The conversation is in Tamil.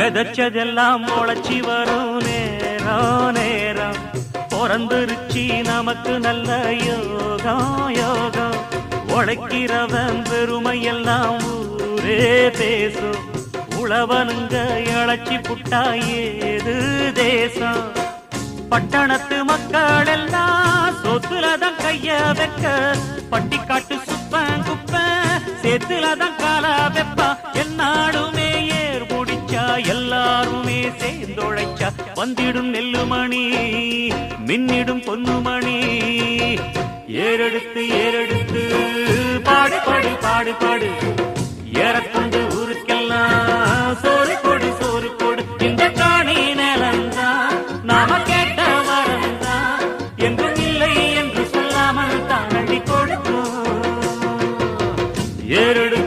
விதைச்சதெல்லாம் முளைச்சி வரும் நேரம் நேரம் பிறந்துருச்சி நமக்கு நல்ல யோகம் யோகம். உழைக்கிறவன் பெருமையெல்லாம் ஊரே பேசும் உழவனுங்க இழைச்சி புட்டா ஏது தேசம்? பட்டணத்து மக்கள் எல்லாம் சொத்துலதான் கைய வைக்க. பட்டிக்காட்டு சுப்பன் சேத்துல தான் கால வெப்பா. என்னாடு சேர்ந்தோழைச்சா வந்திடும் நெல்லுமணி மின்னிடும் பொன்னுமணி. ஏறெடுத்து ஏறெடுத்து பாடு பாடு பாடு பாடு. ஏறத்தந்து ஊருக்கெல்லாம் சோறு கொடு சோறு கொடு. இந்த காணி நிலந்தா நாம கேட்ட வரந்தா. என்றும் இல்லை என்று சொல்லாமல் தானடி கொடுத்தோம் ஏறெடு